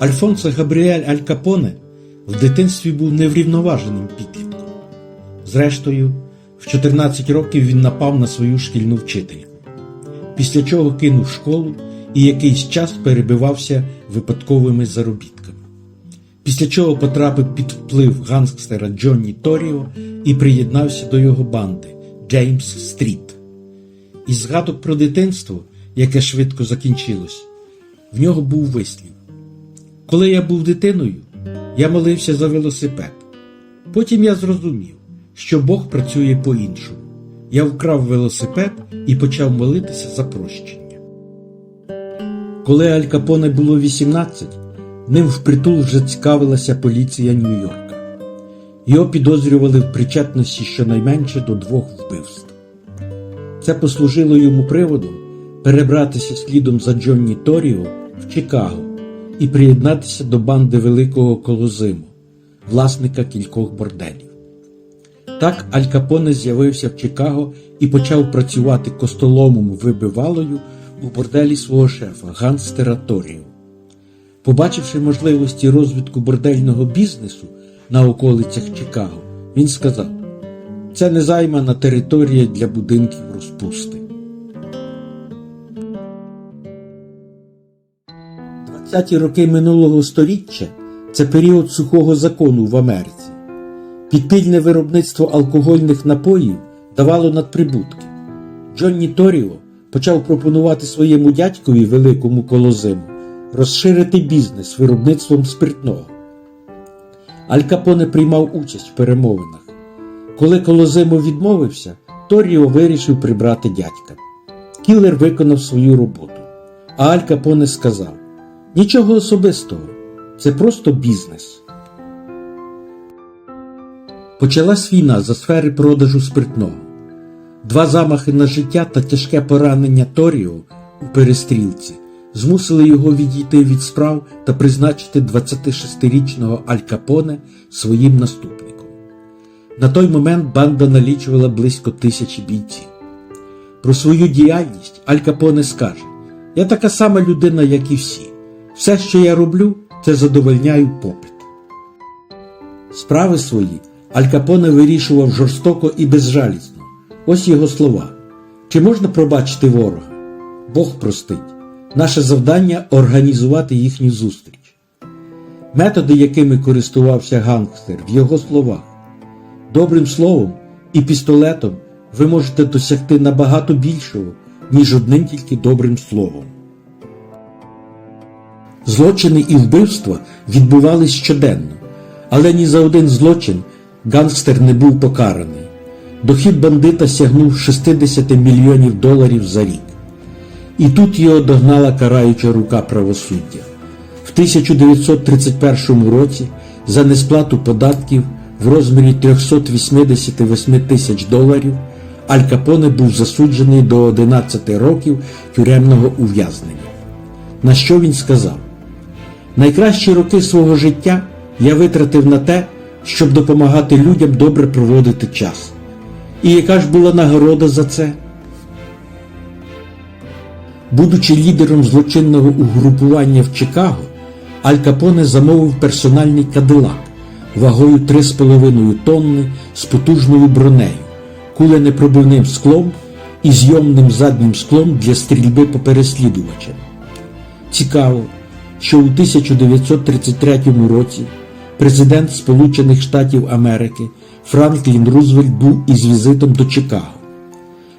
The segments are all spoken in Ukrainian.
Альфонсо Габріель Аль Капоне в дитинстві був неврівноваженим підлітком. Зрештою, в 14 років він напав на свою шкільну вчительку, після чого кинув школу і якийсь час перебивався випадковими заробітками. Після чого потрапив під вплив гангстера Джонні Торіо і приєднався до його банди Джеймс Стріт. Із згадок про дитинство, яке швидко закінчилось, в нього був вислів. Коли я був дитиною, я молився за велосипед. Потім я зрозумів, що Бог працює по-іншому. Я вкрав велосипед і почав молитися за прощення. Коли Аль Капоне було 18, ним впритул вже цікавилася поліція Нью-Йорка. Його підозрювали в причетності щонайменше до двох вбивств. Це послужило йому приводом перебратися слідом за Джонні Торіо в Чикаго і приєднатися до банди Великого Колозиму, власника кількох борделів. Так Аль Капоне з'явився в Чикаго і почав працювати костоломом вибивалою у борделі свого шефа Ганстера Торіо. Побачивши можливості розвитку бордельного бізнесу на околицях Чикаго, він сказав: це незаймана територія для будинків розпусти. 20-ті роки минулого століття це період сухого закону в Америці. Підпільне виробництво алкогольних напоїв давало надприбутки. Джонні Торіо почав пропонувати своєму дядькові великому колозиму розширити бізнес виробництвом спиртного. Аль Капоне приймав участь в перемовинах. Коли Колозимо відмовився, Торіо вирішив прибрати дядька. Кілер виконав свою роботу. А Аль Капоне сказав: нічого особистого, це просто бізнес. Почалась війна за сфери продажу спиртного. Два замахи на життя та тяжке поранення Торіо у перестрілці змусили його відійти від справ та призначити 26-річного Аль Капоне своїм наступником. На той момент банда налічувала близько тисячі бійців. Про свою діяльність Аль Капоне скаже: Я така сама людина, як і всі. Все, що я роблю, це задовольняю попит. Справи свої Аль Капоне вирішував жорстоко і безжалісно. Ось його слова. Чи можна пробачити ворога? Бог простить. Наше завдання організувати їхню зустріч. Методи, якими користувався гангстер, в його словах. Добрим словом і пістолетом ви можете досягти набагато більшого, ніж одним тільки добрим словом. Злочини і вбивства відбувались щоденно, але ні за один злочин гангстер не був покараний. Дохід бандита сягнув 60 мільйонів доларів за рік. І тут його догнала караюча рука правосуддя. В 1931 році за несплату податків в розмірі 388 тисяч доларів Аль Капоне був засуджений до 11 років тюремного ув'язнення. На що він сказав? Найкращі роки свого життя я витратив на те, щоб допомагати людям добре проводити час. І яка ж була нагорода за це? Будучи лідером злочинного угрупування в Чикаго, Аль Капоне замовив персональний кадилак вагою 3,5 тонни з потужною бронею, куленепробивним склом і зйомним заднім склом для стрільби по переслідувачам. Цікаво, що у 1933 році президент Сполучених Штатів Америки Франклін Рузвельт був із візитом до Чикаго.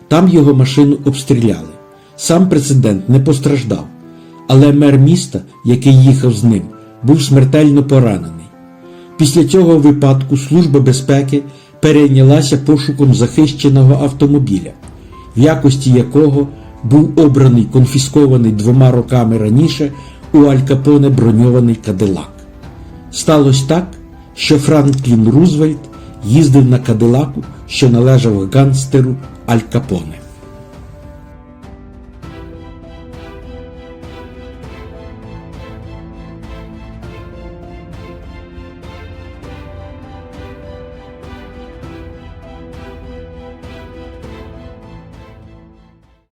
Там його машину обстріляли. Сам президент не постраждав, але мер міста, який їхав з ним, був смертельно поранений. Після цього випадку Служба безпеки перейнялася пошуком захищеного автомобіля, в якості якого був обраний конфіскований двома роками раніше у Аль Капоне броньований кадилак. Сталося так, що Франклін Рузвельт їздив на кадилаку, що належав гангстеру Аль Капоне.